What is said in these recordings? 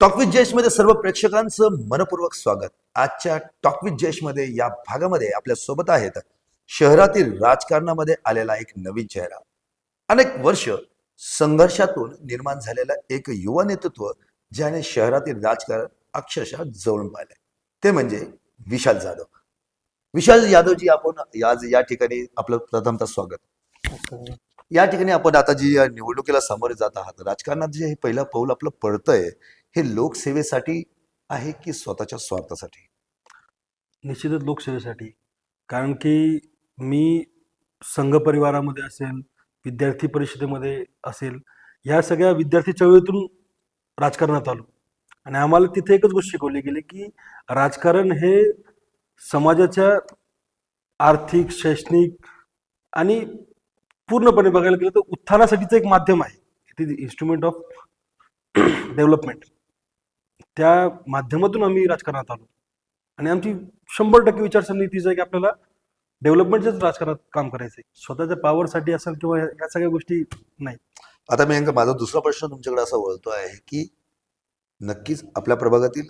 टॉकविथ जयेशमध्ये सर्व प्रेक्षकांचं मनपूर्वक स्वागत. आजच्या टॉकविथ जयेशमध्ये या भागामध्ये आपल्यासोबत आहेत शहरातील राजकारणामध्ये आलेला एक नवीन चेहरा. अनेक वर्ष संघर्षातून निर्माण झालेला एक युवा नेतृत्व ज्याने शहरातील राजकारण अक्षरशः जवळून पाहिले ते म्हणजे विशाल जाधव. विशाल यादवजी आपण आज या ठिकाणी आपलं प्रथमतः स्वागत. या ठिकाणी आपण आता जी या निवडणुकीला सामोरे जात आहात राजकारणात जे हे पहिलं पाऊल आपलं पडतंय हे लोकसेवेसाठी आहे की स्वतःच्या स्वार्थासाठी? निश्चितच लोकसेवेसाठी. कारण की मी संघ परिवारामध्ये असेल विद्यार्थी परिषदेमध्ये असेल ह्या सगळ्या विद्यार्थी चळवळीतून राजकारणात आलो. आणि आम्हाला तिथे एकच गोष्ट शिकवली गेली की राजकारण हे समाजाच्या आर्थिक शैक्षणिक आणि पूर्णपणे बघायला गेलं तर उत्थानासाठीचं एक माध्यम आहे. It is instrument of development त्या माध्यमातून आम्ही राजकारणात आलो. आणि आमची शंभर टक्के विचारसरणी तीच आहे की आपल्याला डेव्हलपमेंटच्याच राजकारणात काम करायचंय. स्वतःच्या पॉवरसाठी असेल किंवा या सगळ्या गोष्टी नाही. आता मी माझा दुसरा प्रश्न तुमच्याकडे असा वळतो आहे की नक्कीच आपल्या प्रभागातील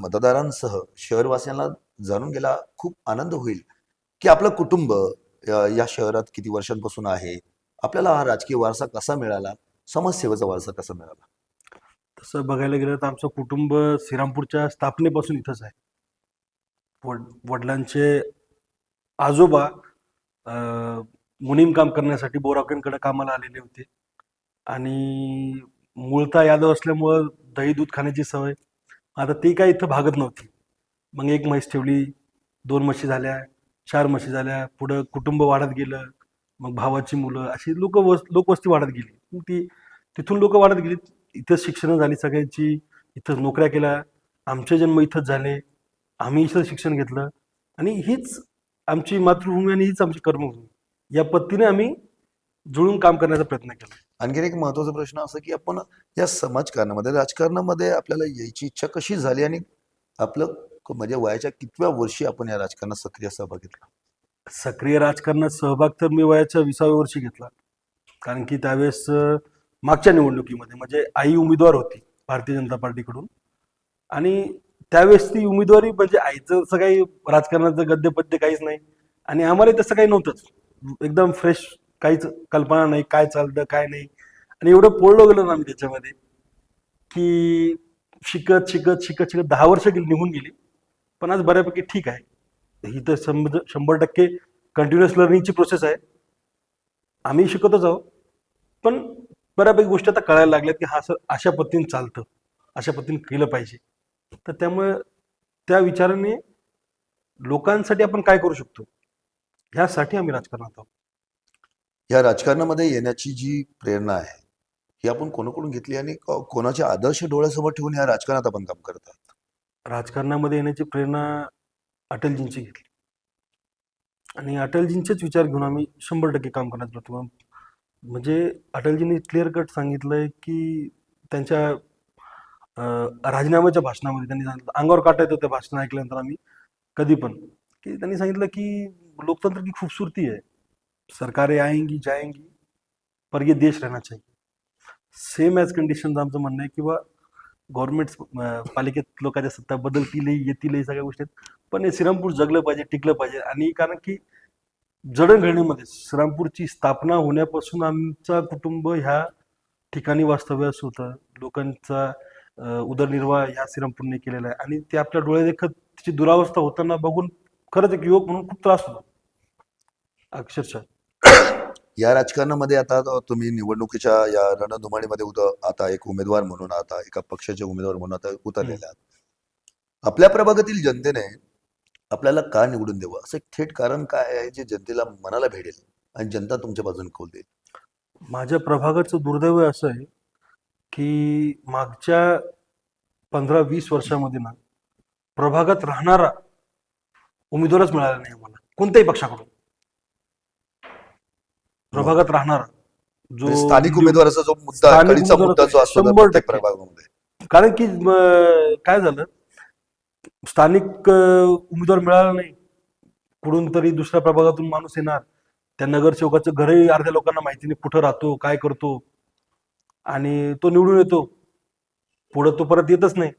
मतदारांसह शहरवासियांना जाणून गेला खूप आनंद होईल की आपलं कुटुंब या शहरात किती वर्षांपासून आहे? आपल्याला हा राजकीय वारसा कसा मिळाला? समाजसेवेचा वारसा कसा मिळाला? तसं बघायला गेलं तर आमचं कुटुंब श्रीरामपूरच्या स्थापनेपासून इथंच आहे. वड वडिलांचे आजोबा मुनीम काम करण्यासाठी बोराकेंकडे कामाला आलेले होते. आणि मूळता यादव असल्यामुळं दही दूध खाण्याची सवय. आता ती काय इथं भागत नव्हती. मग एक म्हैस ठेवली दोन म्हशी झाल्या चार म्हशी झाल्या पुढं कुटुंब वाढत गेलं मग भावाची मुलं अशी लोक वस लोकवस्ती वाढत गेली. मग ती तिथून लोक वाढत गेली. इथंच शिक्षणं झाली सगळ्यांची इथंच नोकऱ्या केल्या आमचे जन्म इथंच झाले आम्ही इथं शिक्षण घेतलं. आणि हीच आमची मातृभूमी आणि हीच आमची कर्मभूमी. या पद्धतीने आम्ही जुळून काम करण्याचा प्रयत्न केला. आणखीन एक महत्त्वाचा प्रश्न असा की आपण या समाजकारणामध्ये राजकारणामध्ये आपल्याला यायची इच्छा कशी झाली आणि आपलं म्हणजे वयाच्या कितव्या वर्षी आपण या राजकारणात सक्रिय सहभाग घेतला? सक्रिय राजकारणात सहभाग तर मी वयाच्या विसाव्या वर्षी घेतला. कारण की त्यावेळेस मागच्या निवडणुकीमध्ये म्हणजे आई उमेदवार होती भारतीय जनता पार्टीकडून. आणि त्यावेळेस ती उमेदवारी म्हणजे आईचं असं काही राजकारणाचं गद्यपद्य काहीच नाही. आणि आम्हाला तसं काही नव्हतंच. एकदम फ्रेश काहीच कल्पना नाही काय चालतं काय नाही. आणि एवढं पोळलो गेलो ना आम्ही त्याच्यामध्ये की शिकत शिकत शिकत शिकत दहा वर्ष गेली निघून गेली. पण आज बऱ्यापैकी ठीक आहे. ही तर शंभर शंभर टक्के कंटिन्युअस लर्निंगची प्रोसेस आहे. आम्ही शिकतच आहोत. पण बऱ्यापैकी गोष्टी आता कळायला लागल्यात की हा सर अशा पद्धतीने चालतं अशा पद्धतीने केलं पाहिजे. तर त्यामुळे त्या विचाराने लोकांसाठी आपण काय करू शकतो? ह्यासाठी आम्ही राजकारणात आहोत. या राजकारणामध्ये येण्याची जी प्रेरणा आहे ही आपण कोणाकडून घेतली आणि को- कोणाचे आदर्श डोळ्यासमोर ठेवून या राजकारणात आपण काम करत आहात? राजकारणामध्ये येण्याची प्रेरणा अटलजींची घेतली. आणि अटलजींचेच विचार घेऊन आम्ही शंभर टक्के काम करण्यात म्हणजे अटलजींनी क्लिअर कट सांगितलंय की त्यांच्या राजीनाम्याच्या भाषणामध्ये त्यांनी सांगितलं अंगावर काटा येतो त्या भाषण ऐकल्यानंतर आम्ही कधी पण. की त्यांनी सांगितलं की लोकतंत्र की खूबसूरती है सरकारें आएंगी जाएंगी पर ये देश रहना चाहिए. सेम ॲज कंडिशन आमचं म्हणणं आहे किंवा गव्हर्नमेंट पालिकेत लोकांच्या सत्ता बदलतीलही येतीलही सगळ्या गोष्टी आहेत. पण हे श्रीरामपूर जगलं पाहिजे टिकलं पाहिजे. आणि कारण की जडणघडणीमध्ये श्रीरामपूरची स्थापना होण्यापासून आमचा कुटुंब ह्या ठिकाणी वास्तव्यास होतं. लोकांचा उदरनिर्वाह ह्या श्रीरामपूरने केलेला आहे. आणि ते आपल्या डोळे देखत तिची दुरावस्था होताना बघून खरंच एक युवक म्हणून खूप त्रास होतो. अक्षरशः. या राजकारणामध्ये आता तुम्ही निवडणुकीच्या या रणधुमाळीमध्ये उत आता एक उमेदवार म्हणून आता एका पक्षाचे उमेदवार म्हणून आता उतरलेले आहात. आपल्या प्रभागातील जनतेने आपल्याला का निवडून द्यावं? असं एक थेट कारण काय आहे जे जनतेला मनाला भेटेल आणि जनता तुमच्या बाजूने कौल देईल? माझ्या प्रभागाचं दुर्दैव असं आहे की मागच्या पंधरा वीस वर्षामध्ये ना प्रभागात राहणारा उमेदवारच मिळाला नाही आम्हाला कोणत्याही पक्षाकडून. प्रभागात राहणारा म्हणजे स्थानिक उमेदवाराचा जो मुद्दा जो शंभर टक्के. कारण की काय झालं स्थानिक उमेदवार मिळाला नाही. कुठून तरी दुसऱ्या प्रभागातून माणूस येणार. त्या नगरसेवकाचं घरही अर्ध्या लोकांना माहिती नाही कुठं राहतो काय करतो. आणि तो निवडून येतो. पुढं तो परत येतच नाही.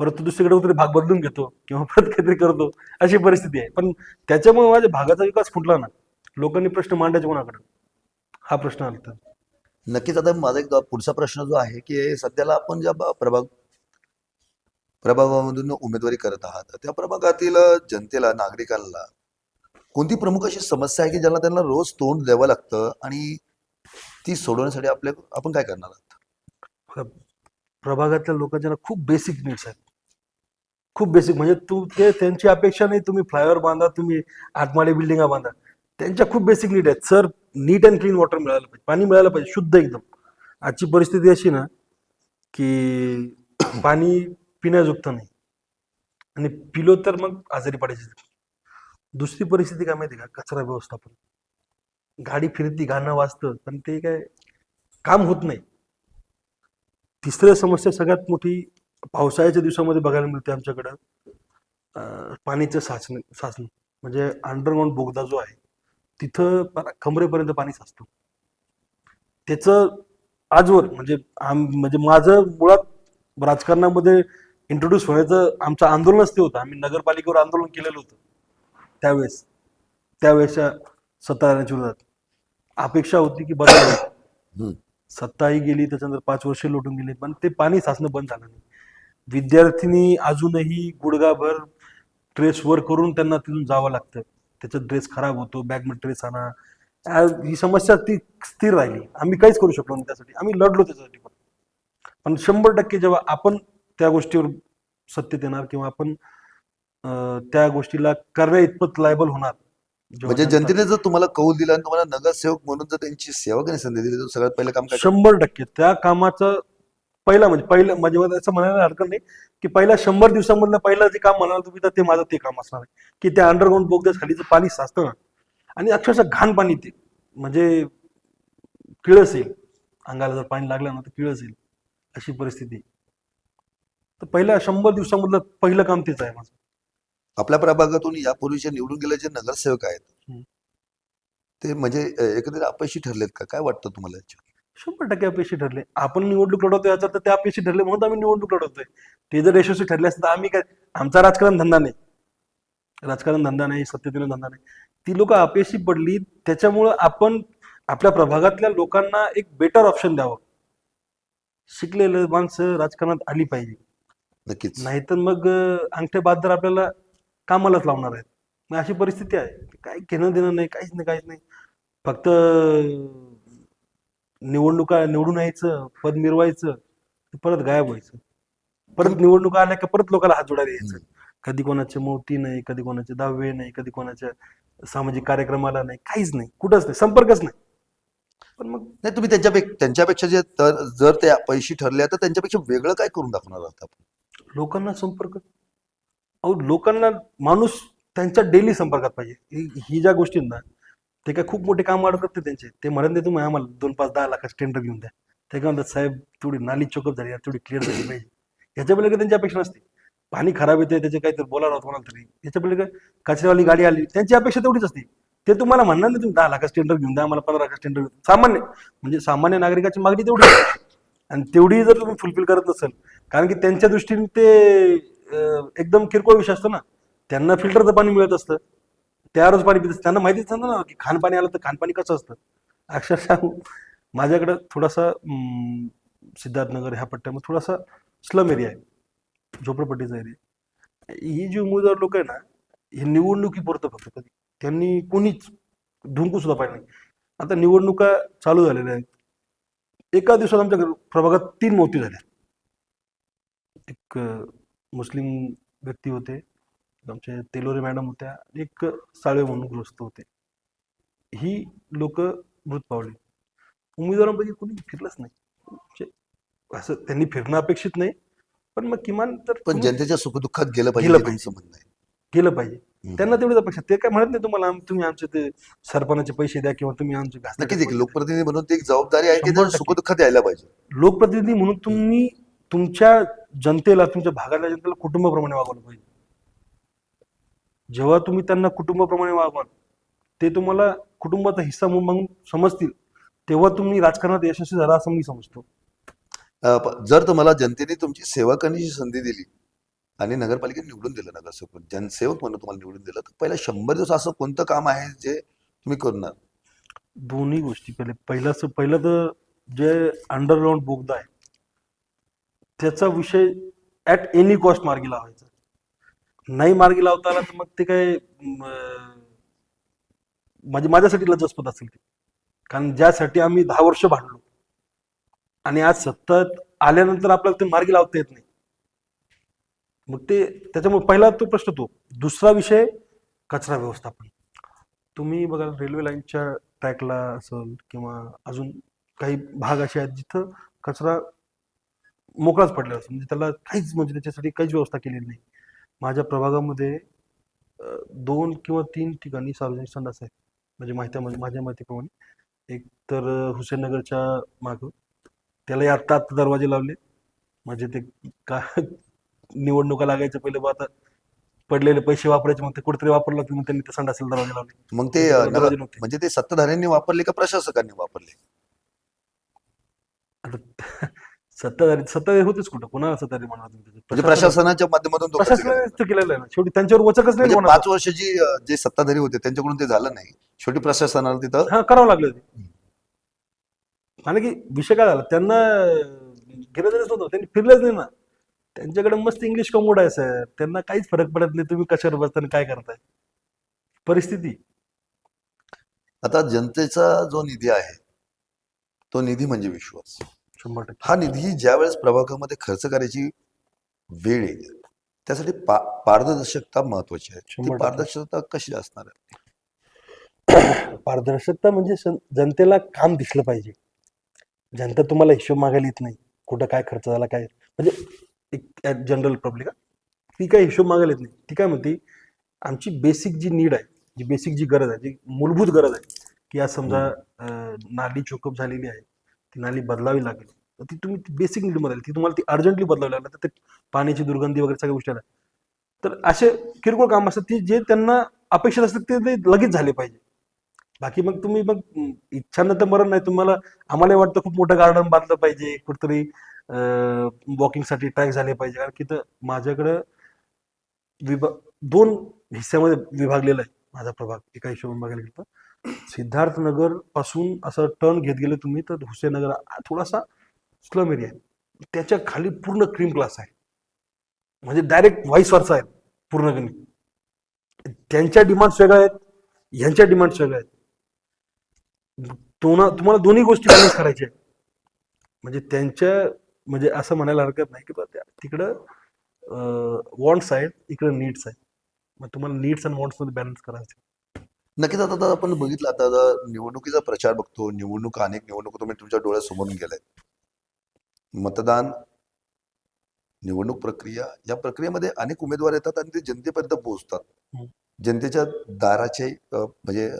परत तो दुसरीकडे कुठेतरी भाग बदलून घेतो किंवा परत काहीतरी करतो अशी परिस्थिती आहे. पण त्याच्यामुळे माझ्या भागाचा विकास फुटला ना लोकांनी प्रश्न मांडायचे कोणाकडे? हा प्रश्न आला तर नक्कीच. आता माझा एक पुढचा प्रश्न जो आहे की सध्याला आपण ज्या प्रभाग प्रभागामधून उमेदवारी करत आहात. त्या प्रभागातील जनतेला नागरिकांना कोणती प्रमुख अशी समस्या आहे की ज्याला त्यांना रोज तोंड द्यावं लागतं आणि ती सोडवण्यासाठी आपल्या आपण काय करणार आहात? प्रभागातल्या लोकांच्या खूप बेसिक नीड्स आहेत. खूप बेसिक म्हणजे तू ते त्यांची अपेक्षा नाही तुम्ही फ्लायओव्हर बांधा तुम्ही आठमाळे बिल्डिंगा बांधा. त्यांच्या खूप बेसिक नीड आहेत. Sir neat and clean water मिळालं पाहिजे. पाणी मिळालं पाहिजे शुद्ध एकदम. आजची परिस्थिती अशी ना की पाणी पिण्यायुक्त नाही. आणि पिलो तर मग आजारी पडायची दुसरी परिस्थिती काय माहिती का? कचरा व्यवस्थापन. गाडी फिरती गाणं वाजतं पण ते काय काम होत नाही. तिसरी समस्या सगळ्यात मोठी पावसाळ्याच्या दिवसामध्ये बघायला मिळते आमच्याकडं. पाण्याचं पाणीचं साचणं साचणं. म्हणजे अंडरग्राऊंड बोगदा जो आहे तिथं कमरेपर्यंत पाणी साचतं. त्याचं आजवर म्हणजे आम म्हणजे माझं मुळात राजकारणामध्ये इंट्रोड्यूस व्हायचं आमचं आंदोलनच ते होतं. आम्ही नगरपालिकेवर आंदोलन केलेलं होतं. त्यावेळेस त्यावेळेसच्या सत्ताधाऱ्यांच्या विरोधात. अपेक्षा होती की बदल. सत्ताही गेली त्याच्यानंतर पाच वर्ष लोटून गेली पण ते पाणी साचणं बंद झालं नाही. विद्यार्थिनी अजूनही गुडगाभर ड्रेस वर करून त्यांना तिथून जावं लागतं. त्याचा ड्रेस खराब होतो बॅगमध्ये ड्रेस आणा. ही समस्या ती स्थिर राहिली. आम्ही काहीच करू शकलो नाही त्यासाठी. आम्ही लढलो त्याच्यासाठी पण. पण शंभर टक्के जेव्हा आपण त्या गोष्टीवर सत्तेत येणार किंवा आपण त्या गोष्टीला करण्या इतपत लायबल होणार. म्हणजे जनता- जनतेने जर तुम्हाला कौल दिला आणि तुम्हाला नगरसेवक म्हणून जर त्यांची सेवा करण्याची संधी दिली तर सगळ्यात पहिलं काम शंभर टक्के. त्या कामाचं पहिला म्हणजे पहिलं म्हणजे असं म्हणायला हरकत नाही की पहिल्या शंभर दिवसामधलं पहिलं जे काम म्हणाल तुम्ही तर ते माझं ते काम असणार आहे. की त्या अंडरग्राऊंड बोगद्यात खालीचं पाणी साचतं ना आणि अक्षरशः घाण पाणी ते. म्हणजे किळस येईल. अंगाला जर पाणी लागलं ना तर किळस येईल. अशी परिस्थिती. तर पहिल्या शंभर दिवसामधलं पहिलं काम तेच आहे माझं. आपल्या प्रभागातून यापूर्वीचे निवडून गेले जे नगरसेवक आहेत. ते म्हणजे एकंदरीत अपयशी ठरलेत का? काय वाटतं तुम्हाला याच्यावर? शंभर टक्के अपयशी ठरले. आपण निवडणूक लढवतोय याचा तर ते अपयशी ठरले म्हणून आम्ही निवडणूक लढवतोय. ते जर यशस्वी ठरले असते तर आम्ही काय आमचा राजकारण धंदा नाही. राजकारण धंदा नाही सत्तेतील धंदा नाही. ती लोक अपयशी पडली त्याच्यामुळं आपण आपल्या प्रभागातल्या लोकांना एक बेटर ऑप्शन द्यावं. शिकलेलं माणसं राजकारणात आली पाहिजे. नक्कीच. नाहीतर मग अंगठे बहादर आपल्याला कामालाच लावणार आहेत. मग अशी परिस्थिती आहे. काय घेणं देणं नाही काहीच नाही काहीच नाही. फक्त निवडणुका निवडून यायचं पद मिरवायचं परत गायब व्हायचं. परत निवडणुका आल्या का परत लोकांना हात जोडायला यायचं कधी कोणाचे मोती नाही कधी कोणाचे दहावे नाही कधी कोणाच्या सामाजिक कार्यक्रमाला नाही काहीच नाही. कुठंच नाही संपर्कच नाही. पण मग नाही तुम्ही त्यांच्यापेक्षा त्यांच्यापेक्षा जे तर जर ते अपयशी ठरले तर त्यांच्यापेक्षा वेगळं काय करून दाखवणार आहात आपण? लोकांना संपर्क. अहो लोकांना माणूस त्यांच्या डेली संपर्कात पाहिजे. ही- ज्या गोष्टी आहेत ना ते काय खूप मोठे काम वाढत करते त्यांचे? ते म्हणत नाही तुम्ही आम्हाला दोन पाच दहा लाखाचं टेंडर घेऊन द्या. ते काय म्हणतात साहेब थोडी नाली चोकअप झाली थोडी क्लिअर झाली पाहिजे. याच्या पलीकडे त्यांची अपेक्षा नसते. पाणी खराब येते त्याचे काहीतरी बोलावं कोणाला तरी. याच्या पलीकडे कचऱ्यावाली गाडी आली. त्यांची अपेक्षा तेवढीच असते. ते तुम्हाला म्हणणार नाही तुम्ही दहा लाखाचं टेंडर घेऊन द्या आम्हाला पंधरा लाखाचं टेंडर घेऊन सामान्य म्हणजे सामान्य नागरिकाची मागणी तेवढी आणि तेवढी जर तुम्ही फुलफिल करत नसेल कारण की त्यांच्या दृष्टीने ते एकदम किरकोळ विषय असतो ना त्यांना फिल्टरचं पाणी मिळत असतं. त्यावरच पाणी पित असतं. त्यांना माहितीच सांगतं ना की खाणपाणी आलं तर खानपाणी कसं असतं. अक्षरशः माझ्याकडं थोडासा सिद्धार्थनगर ह्या पट्ट्यामध्ये थोडासा स्लम एरिया आहे. झोपडपट्टीचा एरिया ही जी उमेदवार लोक आहे ना हे निवडणुकीपुरतं फक्त कधी. त्यांनी कोणीच ढुंकू सुद्धा पाहिजे नाही. आता निवडणुका चालू झालेल्या आहेत. एका दिवसात आमच्या प्रभागात तीन मोती झाल्या. एक मुस्लिम व्यक्ती होते आमचे तेलोरे मॅडम होत्या एक साळवे म्हणून ग्रस्त होते. ही लोक मृत पावली. उमेदवारांपैकी कोणी फिरलंच नाही. म्हणजे असं त्यांनी फिरणं अपेक्षित नाही पण मग किमान तर पण जनतेच्या सुखदुःखात गेलं पाहिजे गेलं पाहिजे. त्यांना तेवढीच अपेक्षा. ते काय म्हणत नाही तुम्हाला आम- तुम्ही आमचे ते सरपणाचे पैसे द्या किंवा तुम्ही आमचे घासलेले नक्कीच एक पैसे. लोकप्रतिनिधी म्हणून ती एक जबाबदारी आहे की शंभर त्यांच्या टक्के. सुखदुःखात यायला पाहिजे. लोकप्रतिनिधी म्हणून तुम्ही तुमच्या जनतेला तुमच्या भागातल्या जनतेला कुटुंबाप्रमाणे वागवलं पाहिजे. जेव्हा तुम्ही त्यांना कुटुंबाप्रमाणे वागवाल ते तुम्हाला कुटुंबाचा हिस्सा म्हणून मागून समजतील. तेव्हा तुम्ही राजकारणात यशस्वी झाला असं मी समजतो. अ, प- जर तुम्हाला जनतेने तुमची सेवा करण्याची संधी दिली आणि नगरपालिकेने निवडून दिलं नगरसेवक जनसेवक म्हणून. तुम्हाला निवडून दिलं. तर पहिल्या शंभर दिवस असं कोणतं काम आहे जे तुम्ही करणार? दोन्ही गोष्टी. पहिले पहिलं पहिलं तर जे अंडरग्राऊंड बोगदा आहे त्याचा विषय ऍट एनी कॉस्ट मार्गी लावायचा. नाही मार्गी लावता आला तर मग ते काय म्हणजे माझ्यासाठी लज्जास्पद असेल ते. कारण ज्यासाठी आम्ही दहा वर्ष भांडलो आणि आज सत्तात आल्यानंतर आपल्याला ते मार्गी लावता येत नाही. मग ते त्याच्यामुळे पहिला तो प्रश्न तो. दुसरा विषय कचरा व्यवस्थापन. तुम्ही बघा रेल्वे लाईनच्या ट्रॅकला असेल किंवा अजून काही भाग असे आहेत जिथं कचरा मोकळाच पडलेला असतो म्हणजे त्याला काहीच म्हणजे त्याच्यासाठी काहीच व्यवस्था केलेली नाही. माझ्या प्रभागामध्ये दोन किंवा तीन ठिकाणी सार्वजनिक संडास आहेत. म्हणजे माहिती म्हणजे माझ्या माहितीप्रमाणे. एक तर हुसेननगरच्या मागं. त्यालाही आत्ता आत्ता दरवाजे लावले. म्हणजे ते का निवडणुका लागायच्या पहिले बा आता पडलेले पैसे वापरायचे मग ते कुठेतरी वापरलं लागतील मग त्यांनी ते संडासला दरवाजे लावले. मग ते अ, नगर दरवाजे नव्हते. म्हणजे ते सत्ताधाऱ्यांनी वापरले का प्रशासकांनी वापरले? आता सत्ताधारी सत्ताधारी होतेच कुठं? कोणाला सत्ताधारी म्हणणार तुम्ही त्याच्यात? म्हणजे प्रशासन- प्रशासनाच्या माध्यमातून तो केलेलं आहे ना. शेवटी त्यांच्यावर वचकच नाही म्हणजे. पाच वर्ष जी अ, जे सत्ताधारी होते त्यांच्याकडून ते झालं नाही. शेवटी प्रशासनाला तिथं हा करावं लागलं ते. आणि की विषय काय झाला? त्यांना घेणं देणंच नव्हतं. त्यांनी फिरलंच नाही ना. त्यांच्याकडे मस्त इंग्लिश कमोड आहे सर त्यांना काहीच फरक पडत नाही. तुम्ही कशावर बसताना काय करताय? परिस्थिती. आता जनतेचा जो निधी आहे तो निधी म्हणजे विश्वास. शंभर टक्के. हा निधी ज्यावेळेस प्रभागामध्ये खर्च करायची वेळ येईल त्यासाठी पा पारदर्शकता महत्वाची आहे. ती शंभर टक्के. पारदर्शकता कशी असणार आहे? पारदर्शकता म्हणजे जनतेला काम दिसलं पाहिजे. जनता तुम्हाला हिशोब मागायला येत नाही. कुठं काय खर्च झाला काय? म्हणजे एक जनरल पब्लिक ती काय हिशोब मागायला येत नाही. ती काय म्हणते आमची बेसिक जी नीड आहे जी बेसिक जी गरज आहे जी मूलभूत गरज आहे की आज समजा नाली चोकअप झालेली आहे ती नाली बदलावी लागेल. तर ती तुम्ही बेसिक नीडमध्ये ती तुम्हाला ती अर्जंटली बदलावी लागेल. तर ते पाण्याची दुर्गंधी वगैरे सगळ्या गोष्टी आल्या. तर असे किरकोळ काम असतात ती जे त्यांना अपेक्षित असतात ते लगेच झाले पाहिजे. बाकी मग तुम्ही मग अं, इच्छा तर मरण नाही. तुम्हाला आम्हाला वाटतं खूप मोठं गार्डन बांधलं पाहिजे कुठतरी वॉकिंगसाठी ट्रॅक झाले पाहिजे. कारण की तर माझ्याकडं विभाग दोन हिस्स्यामध्ये विभागलेला आहे माझा प्रभाग एका हिशोबाने बघायला गेलं तर. सिद्धार्थनगरपासून असं टर्न घेत गेले तुम्ही तर हुसेनगर थोडासा स्लम एरिया आहे. त्याच्याखाली पूर्ण क्रीम क्लास आहे. म्हणजे डायरेक्ट व्हाईस वरचा आहे पूर्णपणे त्यांच्या डिमांड्स वेगळ्या आहेत ह्यांच्या डिमांड्स वेगळ्या आहेत. तुम्हाला तुम्हाला दोन्ही गोष्टी करायच्या आहेत. म्हणजे त्यांच्या म्हणजे असं म्हणायला हरकत नाही की तिकडं वॉन्ट्स आहेत इकडं नीड्स आहेत. मग तुम्हाला नीड्स आणि वॉन्ट्समध्ये बॅलन्स करायचं नक्कीच आता आपण बघितलं आता निवडणुकीचा प्रचार बघतो निवडणूक अनेक निवडणूक तुम्ही तुमच्या डोळ्यासमोरून गेलाय. मतदान निवडणूक प्रक्रिया या प्रक्रियेमध्ये अनेक उमेदवार येतात आणि ते जनतेपर्यंत पोहोचतात. जनतेच्या दाराचे म्हणजे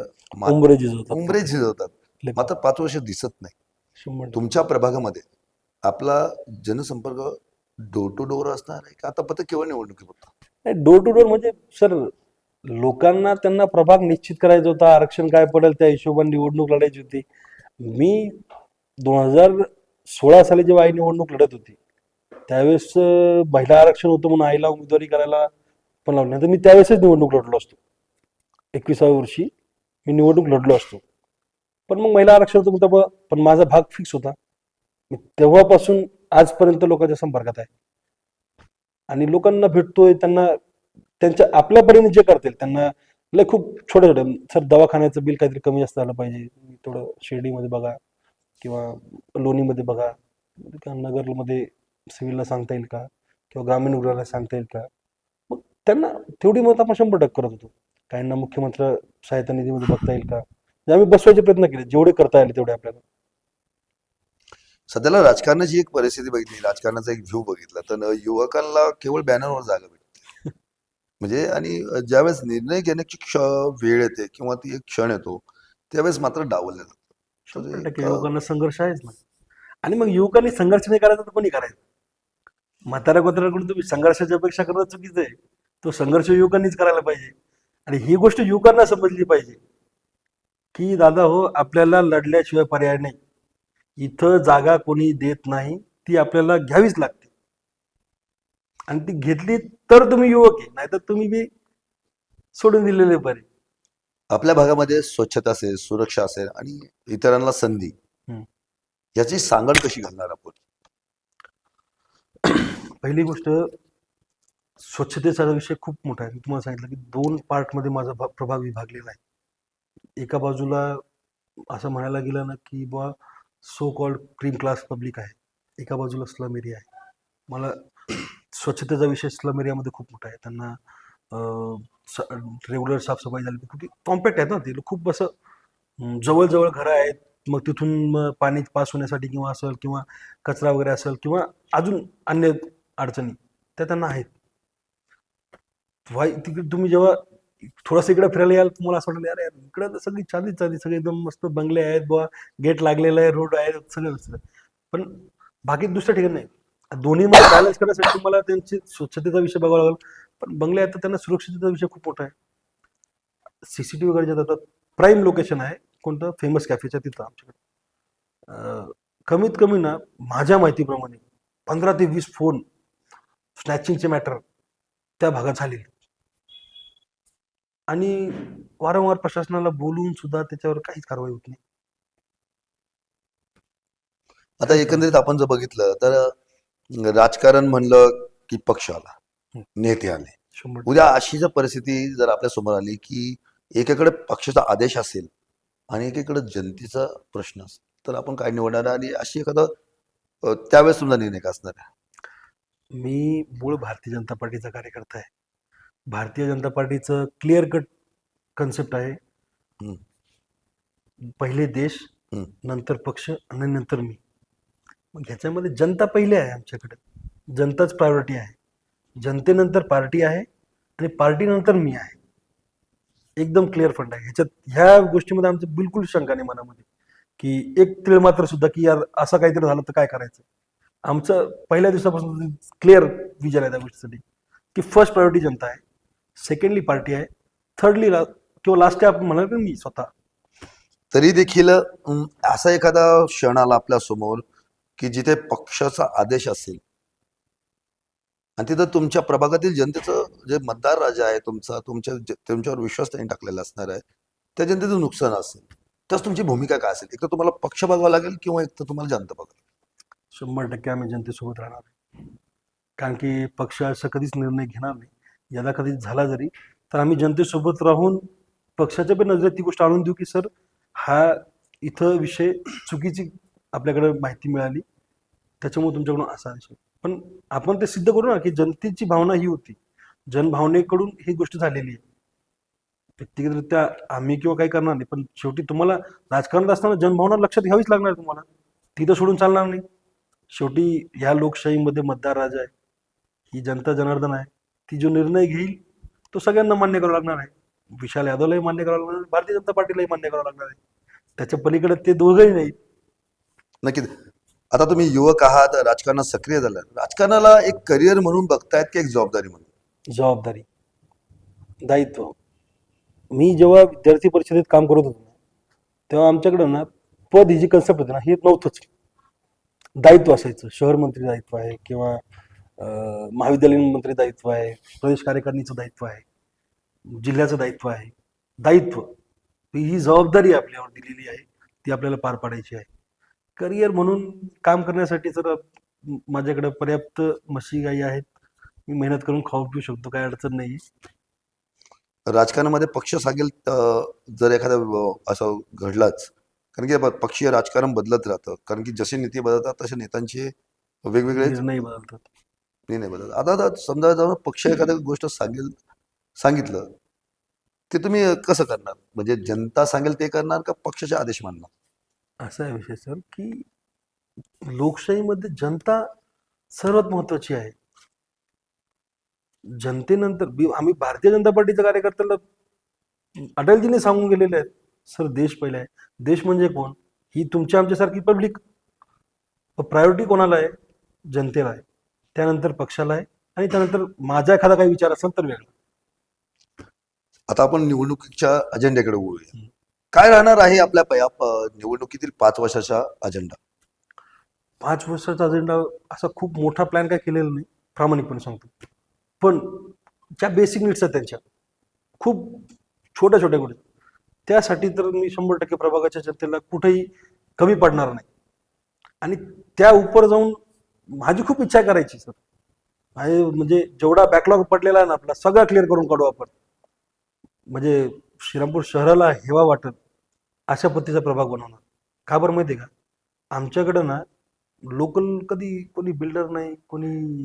उंबरेजीस होतात मात्र पाच वर्ष दिसत नाही. तुमच्या प्रभागामध्ये आपला जनसंपर्क डोर टू डोर असणार आहे का? आता पत्र केवळ निवडणुकीपुरता नाही डोर टू डोर म्हणजे सर लोकांना त्यांना प्रभाग निश्चित करायचा होता. आरक्षण काय पडेल त्या हिशोबाने निवडणूक लढायची होती. मी दोन हजार सोळा साली जेव्हा आई निवडणूक लढत होती त्यावेळेस महिला आरक्षण होतं म्हणून आईला उमेदवारी करायला पण लावली नाही. तर मी त्यावेळेसच निवडणूक लढलो असतो. एकविसाव्या वर्षी मी निवडणूक लढलो असतो. पण मग महिला आरक्षण होतं मग पण माझा भाग फिक्स होता. मी तेव्हापासून आजपर्यंत लोकांच्या संपर्कात आहे. आणि लोकांना भेटतोय त्यांना त्यांच्या आपल्या परीने जे करतील त्यांना लय खूप छोटे छोटे सर दवाखान्याचं बिल काहीतरी कमी जास्त आलं पाहिजे. थोडं शिर्डीमध्ये बघा किंवा लोणीमध्ये बघा. किंवा नगरमध्ये सिव्हिलला सांगता येईल का? किंवा ग्रामीण रुग्णालयाला सांगता येईल का? मग त्यांना तेवढी मत आपण शंभर टक्के करत होतो. काहींना मुख्यमंत्री सहायता निधीमध्ये बघता येईल का? म्हणजे आम्ही बसवायचे प्रयत्न केले जेवढे करता आले तेवढे आपल्याला. सध्याला राजकारणाची एक परिस्थिती बघितली राजकारणाचा एक व्ह्यू बघितला. तर युवकांना केवळ बॅनरवर जागा भेटते. म्हणजे आणि ज्यावेळेस निर्णय घेण्याची क्ष वेळ येते किंवा ती एक क्षण येतो त्यावेळेस मात्र डावललं जातं अं, युवकांना संघर्ष आहेच ना. आणि मग युवकांनी संघर्ष नाही करायचा तर कोणी करायचं? म्हाताऱ्या कोताऱ्याकडून तुम्ही संघर्षाची अपेक्षा करणं चुकीचं आहे. तो संघर्ष युवकांनीच करायला पाहिजे. आणि ही गोष्ट युवकांना समजली पाहिजे. की दादा हो आपल्याला लढल्याशिवाय पर्याय नाही. इथं जागा कोणी देत नाही ती आपल्याला घ्यावीच लागते. आणि ती घेतली तर तुम्ही युवक आहे नाहीतर तुम्ही बी सोडून दिलेले बरे. आपल्या भागामध्ये स्वच्छता असेल सुरक्षा असेल आणि इतरांना संधी हम्म. याची सांगड कशी घालणार आपण? पहिली गोष्ट स्वच्छतेचा विषय खूप मोठा आहे. मी तुम्हाला सांगितलं की दोन पार्टमध्ये माझा भा- प्रभाग विभागलेला आहे. एका बाजूला असं म्हणायला गेलं ना की बुवा so called cream class public आहे. एका बाजूला स्लम एरिया आहे. मला स्वच्छतेचा विषय स्लम एरियामध्ये खूप मोठा आहे. त्यांना रेग्युलर साफसफाई झाली. पाहिजे. कॉम्पॅक्ट आहेत ना ते खूप असं जवळजवळ घरं आहेत. मग तिथून मग पाणी पास होण्यासाठी किंवा असेल किंवा कचरा वगैरे असेल किंवा अजून अन्य अडचणी त्या त्यांना आहेत. व्हाय तिकडे तुम्ही जेव्हा थोडंसं इकडे फिरायला याल तुम्हाला असं वाटलं अरे यार इकडे तर सगळी चांदी चांदी सगळे एकदम मस्त बंगले आहेत बुवा गेट लागलेलं आहे रोड आहे सगळं असतं पण बाकी दुसऱ्या ठिकाणी नाही. दोन्ही मध्ये बॅलन्स करण्यासाठी तुम्हाला त्यांची स्वच्छतेचा विषय बघावा लागेल. पण बंगले आहेत तर त्यांना सुरक्षिततेचा विषय खूप मोठा आहे. सीसीटीव्ही वगैरे जे जातात प्राईम लोकेशन आहे कोणतं? फेमस कॅफेच्या तिथं आमच्याकडे. कमीत कमी ना माझ्या माहितीप्रमाणे पंधरा ते वीस फोन स्नॅचिंगचे मॅटर त्या भागात झालेले. आणि वारंवार प्रशासनाला बोलून सुद्धा त्याच्यावर काहीच कारवाई होत नाही आता एकंदरीत आपण जर बघितलं तर राजकारण म्हणलं की पक्ष आला. नेते आले उद्या अशी जर परिस्थिती जर आपल्यासमोर आली की एकीकडे पक्षाचा आदेश असेल आणि एकीकडे जनतेचा प्रश्न असेल तर आपण काय निवडणार आणि अशी एखादा त्यावेळेस तुमचा निर्णय असणार आहे? मी मूळ भारतीय जनता पार्टीचा कार्यकर्ता आहे भारतीय जनता पार्टीचं क्लिअर कट कन्सेप्ट आहे. पहिले देश. नंतर पक्ष आणि नंतर मी. मग ह्याच्यामध्ये जनता पहिले आहे आमच्याकडे. जनताच प्रायोरिटी आहे. जनतेनंतर पार्टी आहे आणि पार्टीनंतर मी आहे. एकदम क्लिअर फंड आहे. ह्याच्यात ह्या गोष्टीमध्ये आमचं बिलकुल शंका नाही मनामध्ये. की एक तीळ मात्र सुद्धा की यार असं काहीतरी झालं तर काय करायचं? आमचं पहिल्या दिवसापासून क्लिअर विजन आहे त्या गोष्टीसाठी. की फर्स्ट प्रायोरिटी जनता आहे. सेकंडली पार्टी आहे. थर्डली किंवा लास्ट आपण म्हणाल की मी स्वतः. तरी देखील असा एखादा क्षण आला आपल्यासमोर की जिथे पक्षाचा आदेश असेल. आणि तिथं तुमच्या प्रभागातील जनतेचं जे मतदार राजा आहे तुमचा तुमच्या तुमच्यावर विश्वास त्यांनी टाकलेला असणार आहे त्या जनतेचं नुकसान असेल. तर तुमची भूमिका काय असेल? एक तर तुम्हाला पक्ष बघावा लागेल किंवा एक तर तुम्हाला जनता बघावी लागेल. शंभर टक्के आम्ही जनतेसोबत राहणार. कारण की पक्ष असं कधीच निर्णय घेणार नाही. याला कधी झाला जरी तर आम्ही जनतेसोबत राहून पक्षाच्या पण नजरेत ती गोष्ट आणून देऊ की सर हा इथं विषय चुकीची आपल्याकडे माहिती मिळाली. त्याच्यामुळे तुमच्याकडून असा विषय पण आपण ते सिद्ध करू ना की जनतेची भावना ही होती. जनभावनेकडून ही गोष्ट झालेली आहे. व्यक्तिगतरित्या आम्ही किंवा काही करणार नाही पण शेवटी तुम्हाला राजकारणात असताना जनभावना लक्षात घ्यावीच लागणार तुम्हाला. तिथं सोडून चालणार नाही. शेवटी ह्या लोकशाहीमध्ये मतदार राजा आहे. ही जनता जनार्दन आहे. ती जो निर्णय घेईल तो सगळ्यांना मान्य करावा लागणार आहे. विशाल यादवलाही मान्य करावं लागणार भारतीय जनता पार्टीलाही मान्य करावं लागणार आहे. त्याच्या पलीकडे ते दोघंही नाही नक्कीच. आता तुम्ही युवक आहात राजकारणात सक्रिय झाला राजकारणाला एक करिअर म्हणून बघतायत की एक जबाबदारी म्हणून? जबाबदारी. दायित्व. मी जेव्हा विद्यार्थी परिषदेत काम करत होतो ना, तेव्हा आमच्याकडं ना पद ही जी कन्सेप्ट होती ना हे नव्हतंच. दायित्व असायचं. शहर मंत्री दायित्व आहे किंवा महाविद्यालयीन मंत्री दायित्व आहे प्रदेश कार्यकारिणीचं दायित्व आहे जिल्ह्याचं दायित्व आहे. दायित्व ही जबाबदारी आपल्यावर दिलेली आहे ती आपल्याला पार पाडायची आहे. करिअर म्हणून काम करण्यासाठी जर माझ्याकडे पर्याप्त म्हशी गाई आहेत मी मेहनत करून खाऊ पिऊ शकतो काही अडचण नाही राजकारणामध्ये पक्ष सांगेल जर एखादा असं घडलाच कारण की पक्षीय राजकारण बदलत राहतं कारण की जसे नेते बदलतात तसे नेत्यांचे वेगवेगळे निर्णय बदलतात. निर्णय बदल आता आता समजा जाऊन पक्ष एखाद्या गोष्ट सांगेल सांगितलं ते तुम्ही कसं करणार? म्हणजे जनता सांगेल ते करणार का पक्षाचे आदेश मानणार? असा आहे विषय सर की लोकशाहीमध्ये जनता सर्वात महत्वाची आहे. जनतेनंतर आम्ही भारतीय जनता पार्टीच्या कार्यकर्त्याला अटलजीने सांगून गेलेले आहेत सर देश पहिला आहे. देश म्हणजे कोण? ही तुमच्या आमच्यासारखी पब्लिक. प्रायोरिटी कोणाला आहे? जनतेला आहे. त्यानंतर पक्षाला आहे आणि त्यानंतर माझा एखादा काही विचार असेल तर वेगळा. आता आपण निवडणुकीच्या अजेंड्याकडे हम्म. काय राहणार आहे आपल्या निवडणुकीतील पाच वर्षाचा अजेंडा? पाच वर्षाचा अजेंडा असा खूप मोठा प्लॅन काय केलेला नाही प्रामाणिकपणे सांगतो. पण ज्या बेसिक नीड्स आहेत त्यांच्या खूप छोट्या छोट्या गोष्टी. त्यासाठी तर मी शंभर टक्के प्रभागाच्या जनतेला कुठेही कमी पडणार नाही. आणि त्या उपर जाऊन माझी खूप इच्छा करायची सर. म्हणजे जेवढा बॅकलॉग पडलेला आहे ना आपला सगळा क्लिअर करून काढू आपण. म्हणजे श्रीरामपूर शहराला हेवा वाटत अशा पद्धतीचा प्रभाग बनवणार. का बरं माहिती का? आमच्याकडं ना लोकल कधी कोणी बिल्डर नाही कोणी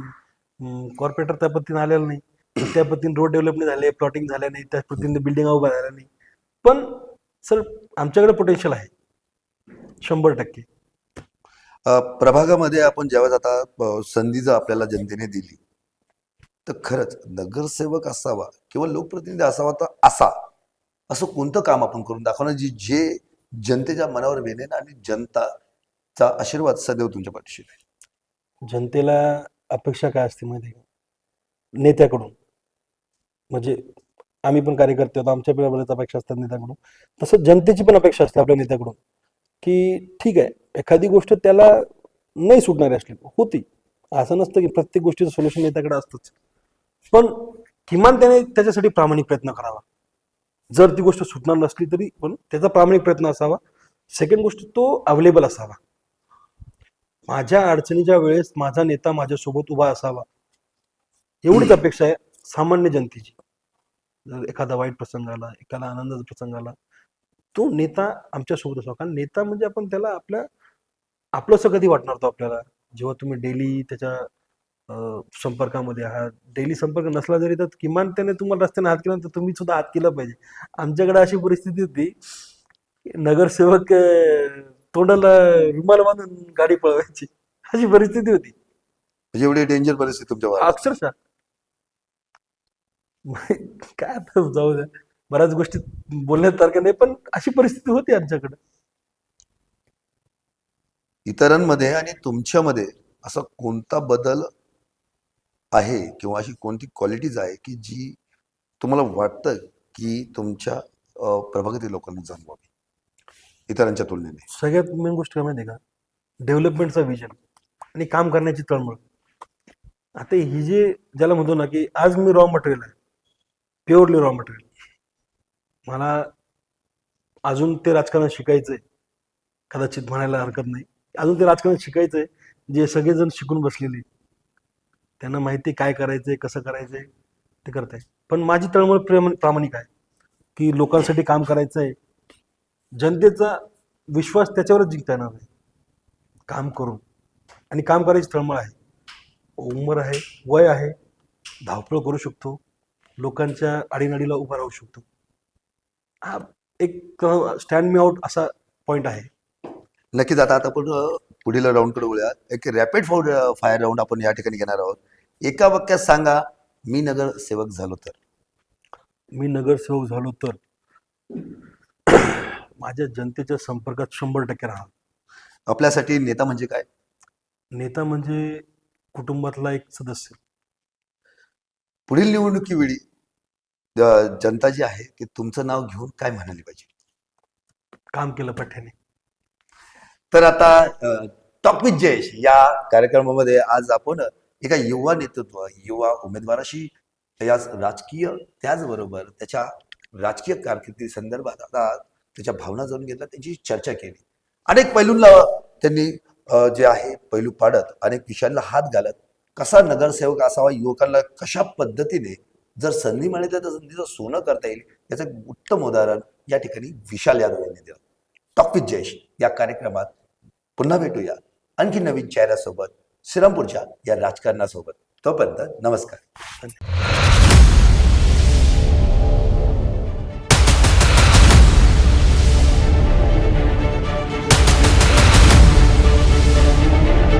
कॉर्पोरेटर त्या पद्धतीने आलेलं नाही. त्या पद्धतीने रोड डेव्हलप नाही झाले प्लॉटिंग झाल्या नाही त्या पद्धतीने बिल्डिंग उभ्या झाल्या नाही. पण सर आमच्याकडे पोटेन्शियल आहे. शंभर टक्के. प्रभागामध्ये आपण जेव्हा आता संधी जर आपल्याला जनतेने दिली तर खरंच नगरसेवक असावा किंवा लोकप्रतिनिधी असावा तर असा असं कोणतं काम आपण करून दाखवणार जी जे जनतेच्या मनावर वेनेन आणि जनताचा आशीर्वाद सदैव तुमच्या पाठीशी राहील. जनतेला अपेक्षा काय असते माहिती आहे का? नेत्याकडून. म्हणजे आम्ही पण कार्यकर्ते होतो आमच्या पण बऱ्याच अपेक्षा असतात नेत्याकडून. तसं जनतेची पण अपेक्षा असते आपल्या नेत्याकडून. की ठीक आहे एखादी गोष्ट त्याला नाही सुटणारी असली होती. असं नसतं की प्रत्येक गोष्टीचं सोल्युशन नेत्याकडे असतंच. पण किमान त्याने त्याच्यासाठी प्रामाणिक प्रयत्न करावा. जर ती गोष्ट सुटणार नसली तरी पण त्याचा प्रामाणिक प्रयत्न असावा. सेकंड गोष्ट तो अवेलेबल असावा. माझ्या अडचणीच्या वेळेस माझा नेता माझ्यासोबत उभा असावा एवढीच अपेक्षा आहे सामान्य जनतेची. जर एखादा वाईट प्रसंग आला एखादा आनंदाचा प्रसंग आला तो नेता आमच्यासोबत असावा कारण नेता म्हणजे आपण त्याला आपल्या आपलंसं कधी वाटणार तो आपल्याला? जेव्हा तुम्ही डेली त्याच्या संपर्कामध्ये आहात. डेली संपर्क नसला जरी तर किमान त्याने तुम्हाला रस्त्याने हात केला तर तुम्ही सुद्धा हात केला पाहिजे. आमच्याकडे अशी परिस्थिती होती नगरसेवक तोंडाला रुमाल बांधून गाडी पळवायची. अशी परिस्थिती होती. म्हणजे एवढी डेंजर परिस्थिती तुमच्या. अक्षरशः. काय आता जाऊ द्या. बऱ्याच गोष्टी बोलण्यासारख्या नाही पण अशी परिस्थिती होती आमच्याकडे. इतरांमध्ये आणि तुमच्यामध्ये असा कोणता बदल आहे किंवा अशी कोणती क्वालिटीज आहे की जी तुम्हाला वाटतं की तुमच्या प्रभागातील लोकांना जाणवावी? इतरांच्या तुलनेने. सगळ्यात मेन गोष्ट काय माहिती आहे का? डेव्हलपमेंटचा विजन आणि काम करण्याची तळमळ. आता ही जे ज्याला म्हणतो ना की आज मी रॉ मटेरियल आहे प्युअरली रॉ मटेरियल मला अजून ते राजकारण शिकायचंय. कदाचित म्हणायला हरकत नाही. अजून ते राजकारण शिकायचंय. जे सगळेजण शिकून बसलेले त्यांना माहिती आहे काय करायचंय कसं करायचंय ते करताय पण माझी तळमळ प्रेम प्रामाणिक आहे. की लोकांसाठी काम करायचं आहे जनतेचा विश्वास त्याच्यावरच जिंकता येणार आहे काम करून. आणि काम करायची तळमळ आहे. उमर आहे वय आहे. धावपळ करू शकतो. लोकांच्या अडीनडीला उभा राहू शकतो. हा एक स्टँड मी आउट असा पॉइंट आहे. नक्कीच आता आता आपण पुढील राऊंडकडे वळूया एक रॅपिड फायर राऊंड आपण या ठिकाणी घेणार आहोत. एका वाक्यात सांगा मी नगरसेवक झालो तर. मी नगरसेवक झालो तर. माझ्या जनतेच्या संपर्कात शंभर टक्के राहणार आपल्यासाठी नेता म्हणजे काय? नेता म्हणजे कुटुंबातला एक सदस्य. पुढील निवडणुकीवेळी जनता जी आहे ती तुमचं नाव घेऊन काय म्हणाली पाहिजे? काम केलं पठ्याने तर आता टॉक विथ जयेश या कार्यक्रमामध्ये आज आपण एका युवा नेतृत्व युवा उमेदवाराशी या राजकीय त्याचबरोबर त्याच्या राजकीय कारकिर्दी संदर्भात आता त्याच्या भावना जाणून घेतल्या त्यांची चर्चा केली. अनेक पैलूंना त्यांनी जे आहे पैलू पाडत अनेक विषयांना हात घालत कसा नगरसेवक असावा युवकांना कशा पद्धतीने जर संधी मिळेल तर संधीचं सोनं करता येईल. याचं उत्तम उदाहरण या ठिकाणी विशाल यादव यांनी दिलं. टॉक विथ जयेश या कार्यक्रमात पुन्हा भेटूया. आणखी नवीन चेहऱ्यासोबत श्रीरामपूरच्या या राजकारणासोबत. तोपर्यंत नमस्कार. धन्यवाद